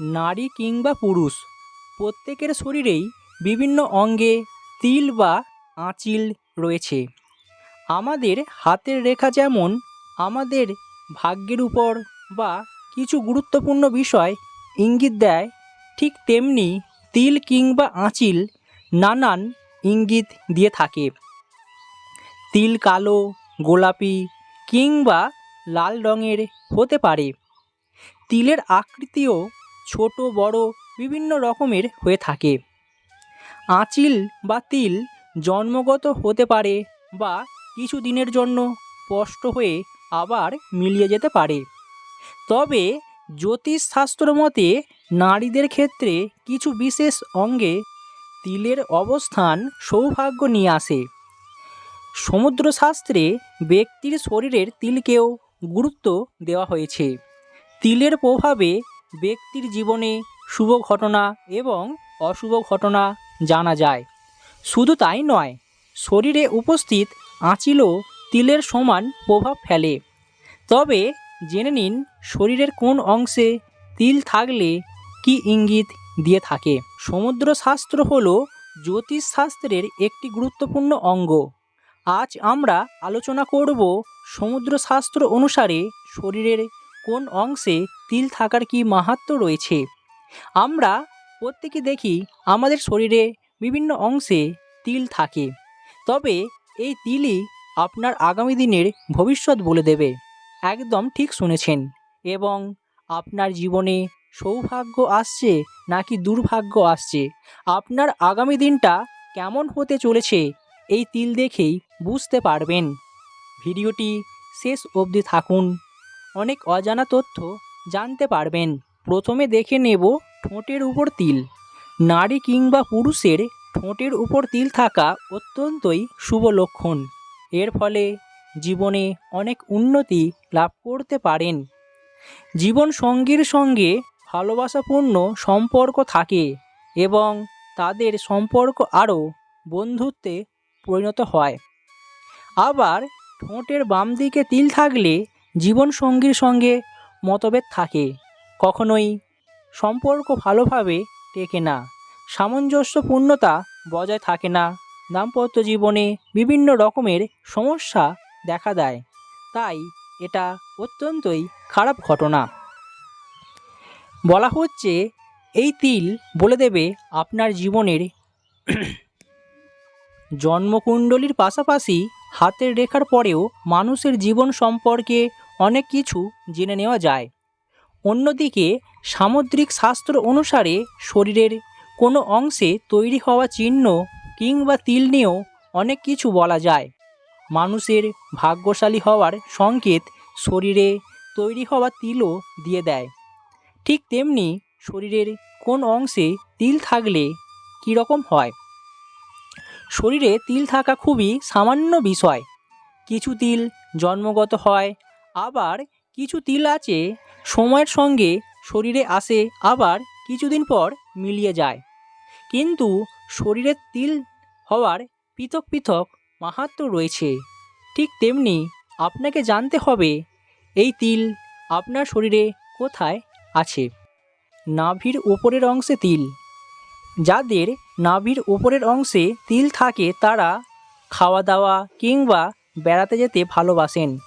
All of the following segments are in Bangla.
নারী কিংবা পুরুষ, প্রত্যেকের শরীরেই বিভিন্ন অঙ্গে তিল বা আঁচিল রয়েছে। আমাদের হাতের রেখা যেমন আমাদের ভাগ্যের উপর বা কিছু গুরুত্বপূর্ণ বিষয় ইঙ্গিত দেয়, ঠিক তেমনি তিল কিংবা আঁচিল নানান ইঙ্গিত দিয়ে থাকে। তিল কালো, গোলাপি কিংবা লাল রঙের হতে পারে। তিলের আকৃতিও ছোট, বড় বিভিন্ন রকমের হয়ে থাকে। আঁচিল বা তিল জন্মগত হতে পারে বা কিছু দিনের জন্য স্পষ্ট হয়ে আবার মিলিয়ে যেতে পারে। তবে জ্যোতিষশাস্ত্র মতে নারীদের ক্ষেত্রে কিছু বিশেষ অঙ্গে তিলের অবস্থান সৌভাগ্য নিয়ে আসে। সমুদ্রশাস্ত্রে ব্যক্তির শরীরের তিলকেও গুরুত্ব দেওয়া হয়েছে। তিলের প্রভাবে ব্যক্তির জীবনে শুভ ঘটনা এবং অশুভ ঘটনা জানা যায়। শুধু তাই নয়, শরীরে উপস্থিত আঁচিলও তিলের সমান প্রভাব ফেলে। তবে জেনে নিন শরীরের কোন অংশে তিল থাকলে কি ইঙ্গিত দিয়ে থাকে। সমুদ্র শাস্ত্র হল জ্যোতিষশাস্ত্রের একটি গুরুত্বপূর্ণ অঙ্গ। আজ আমরা আলোচনা করব সমুদ্রশাস্ত্র অনুসারে শরীরের কোন অংশে তিল থাকার কি মাহাত্ম্য রয়েছে? আমরা প্রত্যেকে দেখি আমাদের শরীরে বিভিন্ন অংশে তিল থাকে। তবে এই তিলই আপনার আগামী দিনের ভবিষ্যৎ বলে দেবে। একদম ঠিক শুনেছেন। এবং আপনার জীবনে সৌভাগ্য আসছে নাকি দুর্ভাগ্য আসছে? আপনার আগামী দিনটা কেমন হতে চলেছে এই তিল দেখেই বুঝতে পারবেন। ভিডিওটি শেষ অবধি থাকুন। অনেক অজানা তথ্য জানতে পারবেন। প্রথমে দেখে নেব ঠোঁটের উপর তিল। নারী কিংবা পুরুষের ঠোঁটের উপর তিল থাকা অত্যন্তই শুভ লক্ষণ। এর ফলে জীবনে অনেক উন্নতি লাভ করতে পারেন। জীবন সঙ্গীর সঙ্গে ভালোবাসাপূর্ণ সম্পর্ক থাকে এবং তাদের সম্পর্ক আরও বন্ধুত্বে পরিণত হয়। আবার ঠোঁটের বাম দিকে তিল থাকলে জীবনসঙ্গীর সঙ্গে মতভেদ থাকে। কখনোই সম্পর্ক ভালোভাবে টেকে না, সামঞ্জস্যপূর্ণতা বজায় থাকে না। দাম্পত্য জীবনে বিভিন্ন রকমের সমস্যা দেখা দেয়, তাই এটা অত্যন্তই খারাপ ঘটনা। বলা হচ্ছে, এই তিল বলে দেবে আপনার জীবনের জন্মকুণ্ডলীর পাশাপাশি হাতের রেখার পরেও মানুষের জীবন সম্পর্কে অনেক কিছু জেনে নেওয়া যায়। অন্যদিকে, সামুদ্রিক শাস্ত্র অনুসারে শরীরের কোনো অংশে তৈরি হওয়া চিহ্ন কিংবা তিল নিয়েও অনেক কিছু বলা যায়। মানুষের ভাগ্যশালী হওয়ার সংকেত শরীরে তৈরি হওয়া তিলও দিয়ে দেয়। ঠিক তেমনি শরীরের কোন অংশে তিল থাকলে কীরকম হয়? শরীরে তিল থাকা খুবই সামান্য বিষয়। কিছু তিল জন্মগত হয়, আবার কিছু তিল আছে সময়ের সঙ্গে শরীরে আসে, আবার কিছুদিন পর মিলিয়ে যায়। কিন্তু শরীরের তিল হওয়ার পৃথক পৃথক মাহাত্ম্য রয়েছে। ঠিক তেমনি আপনাকে জানতে হবে, এই তিল আপনার শরীরে কোথায় আছে? নাভির ওপরের অংশে তিল, যাদের নাভির ওপরের অংশে তিল থাকে তারা খাওয়া দাওয়া কিংবা বেড়াতে যেতে ভালোবাসেন।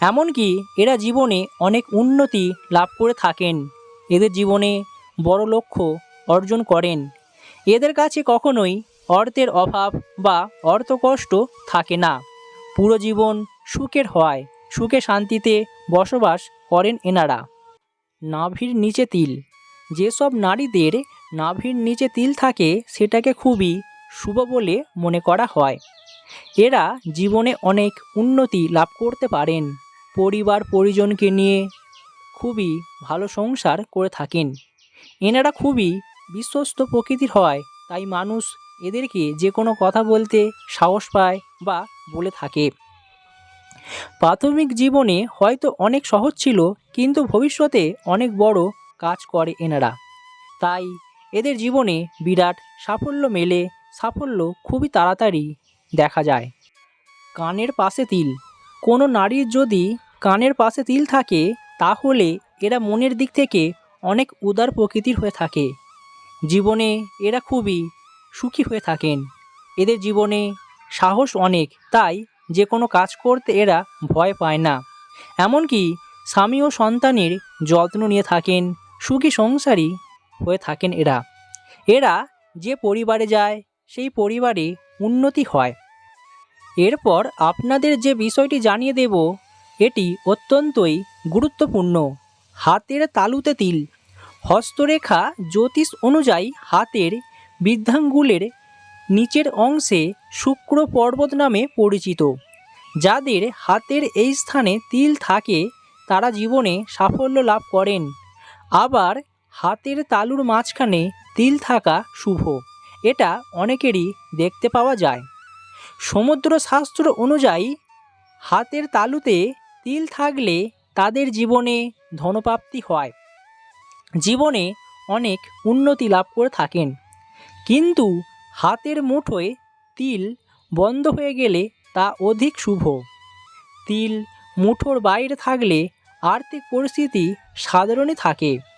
এমনকি এরা জীবনে অনেক উন্নতি লাভ করে থাকেন। এদের জীবনে বড় লক্ষ্য অর্জন করেন। এদের কাছে কখনোই অর্থের অভাব বা অর্থকষ্ট থাকে না। পুরো জীবন সুখের হয়, সুখে শান্তিতে বসবাস করেন এনারা। নাভির নিচে তিল। যেসব নারীদের নাভির নিচে তিল থাকে সেটাকে খুবই শুভ বলে মনে করা হয়। এরা জীবনে অনেক উন্নতি লাভ করতে পারেন, পরিবার পরিজনকে নিয়ে খুবই ভালো সংসার করে থাকেন। এনারা খুবই বিশ্বস্ত প্রকৃতির হয়, তাই মানুষ এদেরকে যে কোনো কথা বলতে সাহস পায় বা বলে থাকে। প্রাথমিক জীবনে হয়তো অনেক সহজ ছিল, কিন্তু ভবিষ্যতে অনেক বড় কাজ করে এনারা। তাই এদের জীবনে বিরাট সাফল্য মেলে, সাফল্য খুবই তাড়াতাড়ি দেখা যায়। কানের পাশে তিল। কোনো নারীর যদি কানের পাশে তিল থাকে, তাহলে এরা মনের দিক থেকে অনেক উদার প্রকৃতির হয়ে থাকে। জীবনে এরা খুবই সুখী হয়ে থাকেন। এদের জীবনে সাহস অনেক, তাই যে কোনো কাজ করতে এরা ভয় পায় না। এমনকি স্বামী ও সন্তানের যত্ন নিয়ে থাকেন, সুখী সংসারী হয়ে থাকেন এরা। এরা যে পরিবারে যায়, সেই পরিবারে উন্নতি হয়। এরপর আপনাদের যে বিষয়টি জানিয়ে দেব, এটি অত্যন্তই গুরুত্বপূর্ণ। হাতের তালুতে তিল। হস্তরেখা জ্যোতিষ অনুযায়ী হাতের বৃদ্ধাঙ্গুলের নিচের অংশে শুক্র পর্বত নামে পরিচিত। যাদের হাতের এই স্থানে তিল থাকে, তারা জীবনে সাফল্য লাভ করেন। আবার হাতের তালুর মাঝখানে তিল থাকা শুভ। এটা অনেকেরই দেখতে পাওয়া যায়। সমুদ্র শাস্ত্র অনুযায়ী, হাতের তালুতে তিল থাকলে তাদের জীবনে ধনপ্রাপ্তি হয়। জীবনে অনেক উন্নতি লাভ করে থাকেন। কিন্তু হাতের মুঠোয় তিল বন্ধ হয়ে গেলে তা অধিক শুভ। তিল মুঠোর বাইরে থাকলে আর্থিক পরিস্থিতি সাধারণই থাকে।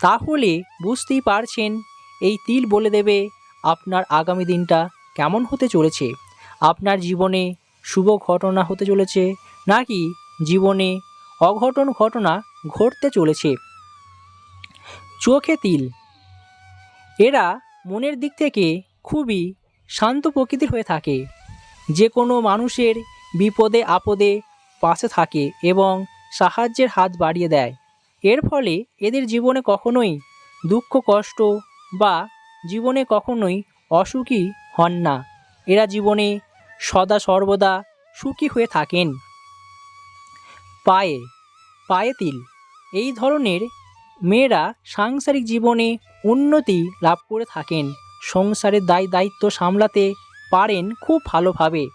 তাহলে বুঝতেই পারছেন, এই তিল বলে দেবে আপনার আগামী দিনটা কেমন হতে চলেছে। আপনার জীবনে শুভ ঘটনা হতে চলেছে, নাকি জীবনে অঘটন ঘটনা ঘটতে চলেছে। চোখে তিল। এরা মনের দিক থেকে খুবই শান্ত প্রকৃতির হয়ে থাকে। যে কোনো মানুষের বিপদে আপদে পাশে থাকে এবং সাহায্যের হাত বাড়িয়ে দেয়। এর ফলে এদের জীবনে কখনোই দুঃখ, কষ্ট বা জীবনে কখনোই অসুখী হন না। এরা জীবনে সদা সর্বদা সুখী হয়ে থাকেন। পায়ে পায়ে তিল। এই ধরনের মেয়েরা সাংসারিক জীবনে উন্নতি লাভ করে থাকেন। সংসারের দায় দায়িত্ব সামলাতে পারেন খুব ভালোভাবে।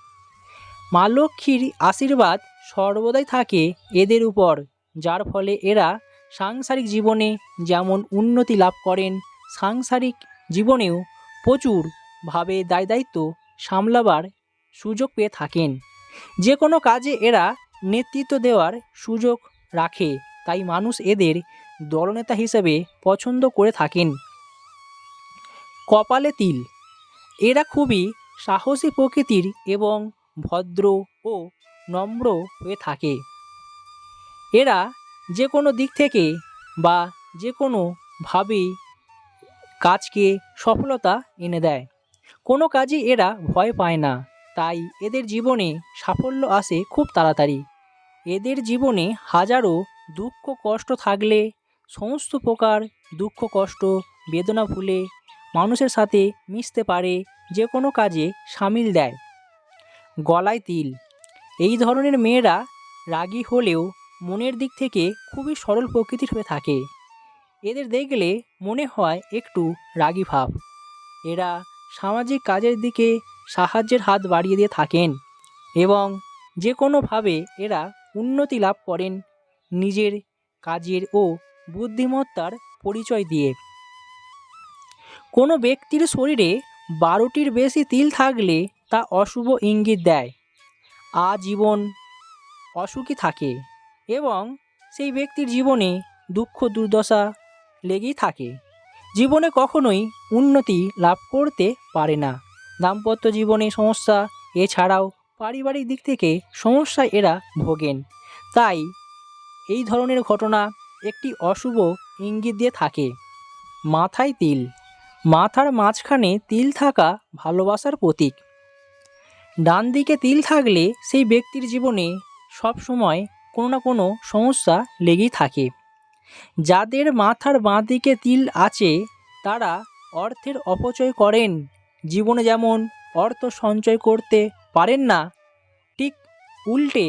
মা লক্ষ্মীর আশীর্বাদ সর্বদাই থাকে এদের উপর, যার ফলে এরা সাংসারিক জীবনে যেমন উন্নতি লাভ করেন, সাংসারিক জীবনেও প্রচুরভাবে দায় দায়িত্ব সামলাবার সুযোগ পেয়ে থাকেন। যে কোনো কাজে এরা নেতৃত্ব দেওয়ার সুযোগ রাখে, তাই মানুষ এদের দলনেতা হিসেবে পছন্দ করে থাকেন। কপালে তিল। এরা খুবই সাহসী প্রকৃতির এবং ভদ্র ও নম্র হয়ে থাকে। এরা যে কোনো দিক থেকে বা যে কোনোভাবেই কাজকে সফলতা এনে দেয়। কোনো কাজই এরা ভয় পায় না, তাই এদের জীবনে সাফল্য আসে খুব তাড়াতাড়ি। এদের জীবনে হাজারো দুঃখ কষ্ট থাকলে, সমস্ত প্রকার দুঃখ কষ্ট, বেদনা ভুলে মানুষের সাথে মিশতে পারে, যে কোনো কাজে সামিল দেয়। গলায় তিল। এই ধরনের মেয়েরা রাগী হলেও মনের দিক থেকে খুবই সরল প্রকৃতির হয়ে থাকে। এদের দেখলে মনে হয় একটু রাগী ভাব। এরা সামাজিক কাজের দিকে সাহায্যের হাত বাড়িয়ে দিয়ে থাকেন এবং যে কোনোভাবে এরা উন্নতি লাভ করেন নিজের কাজের ও বুদ্ধিমত্তার পরিচয় দিয়ে। কোনো ব্যক্তির শরীরে বারোটির বেশি তিল থাকলে তা অশুভ ইঙ্গিত দেয়। আজীবন অসুখী থাকে। এবং সেই ব্যক্তির জীবনে দুঃখ, দুর্দশা লেগেই থাকে। জীবনে কখনোই উন্নতি লাভ করতে পারে না। দাম্পত্য জীবনে সমস্যা, এছাড়াও পারিবারিক দিক থেকে সমস্যা এরা ভোগেন। তাই এই ধরনের ঘটনা একটি অশুভ ইঙ্গিত দিয়ে থাকে। মাথায় তিল। মাথার মাঝখানে তিল থাকা ভালোবাসার প্রতীক। ডান দিকে তিল থাকলে সেই ব্যক্তির জীবনে সব সময় কোনো না কোনো সমস্যা লেগেই থাকে। যাদের মাথার বাঁ দিকে তিল আছে, তারা অর্থের অপচয় করেন। জীবনে যেমন অর্থ সঞ্চয় করতে পারেন না, ঠিক উল্টে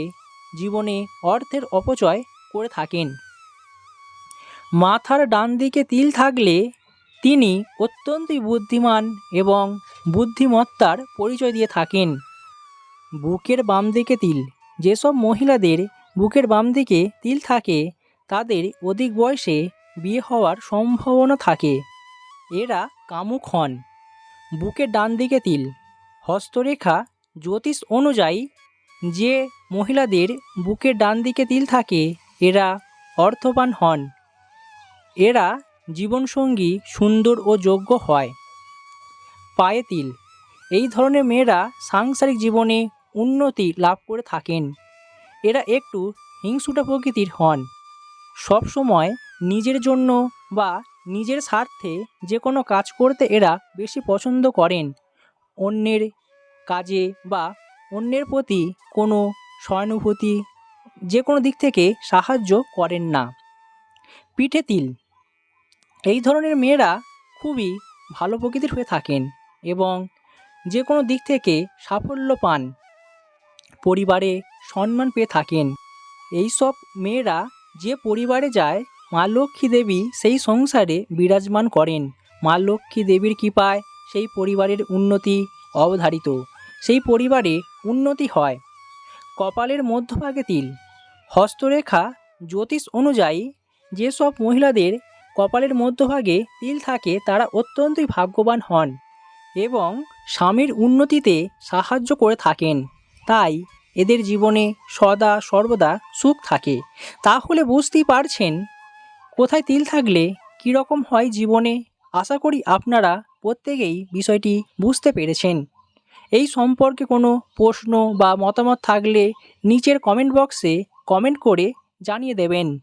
জীবনে অর্থের অপচয় করে থাকেন। মাথার ডান দিকে তিল থাকলে তিনি অত্যন্তই বুদ্ধিমান এবং বুদ্ধিমত্তার পরিচয় দিয়ে থাকেন। বুকের বাম দিকে তিল, যেসব মহিলাদের বুকের বাম দিকে তিল থাকে, তাদের অধিক বয়সে বিয়ে হওয়ার সম্ভাবনা থাকে। এরা কামুক হন। বুকের ডান দিকে তিল। হস্তরেখা জ্যোতিষ অনুযায়ী যে মহিলাদের বুকের ডান দিকে তিল থাকে, এরা অর্থবান হন। এরা জীবনসঙ্গী, সুন্দর ও যোগ্য হয়। পায়ে তিল। এই ধরনের মেয়েরা সাংসারিক জীবনে উন্নতি লাভ করে থাকেন। এরা একটু হিংসুটা প্রকৃতির হন। সব সময় নিজের জন্য বা নিজের স্বার্থে যে কোনো কাজ করতে এরা বেশি পছন্দ করেন। অন্যের কাজে বা অন্যের প্রতি কোনো সহানুভূতি যে কোনো দিক থেকে সাহায্য করেন না। পিঠে তিল। এই ধরনের মেয়েরা খুবই ভালো প্রকৃতির হয়ে থাকেন এবং যে কোনো দিক থেকে সাফল্য পান। পরিবারে সম্মান পেয়ে থাকেন। এই সব মেয়েরা যে পরিবারে যায়, মা লক্ষ্মী দেবী সেই সংসারে বিরাজমান করেন। মা লক্ষ্মী দেবীর কৃপায় সেই পরিবারের উন্নতি অবধারিত। সেই পরিবারে উন্নতি হয়। কপালের মধ্যভাগে তিল। হস্তরেখা, জ্যোতিষ অনুযায়ী যেসব মহিলাদের কপালের মধ্যভাগে তিল থাকে, তারা অত্যন্তই ভাগ্যবান হন এবং স্বামীর উন্নতিতে সাহায্য করে থাকেন। তাই এদের জীবনে সদা সর্বদা সুখ থাকে। তাহলে বুঝতেই পারছেন কোথায় তিল থাকলে কীরকম হয় জীবনে। আশা করি আপনারা প্রত্যেকেই বিষয়টি বুঝতে পেরেছেন। এই সম্পর্কে কোনো প্রশ্ন বা মতামত থাকলে নিচের কমেন্ট বক্সে কমেন্ট করে জানিয়ে দেবেন।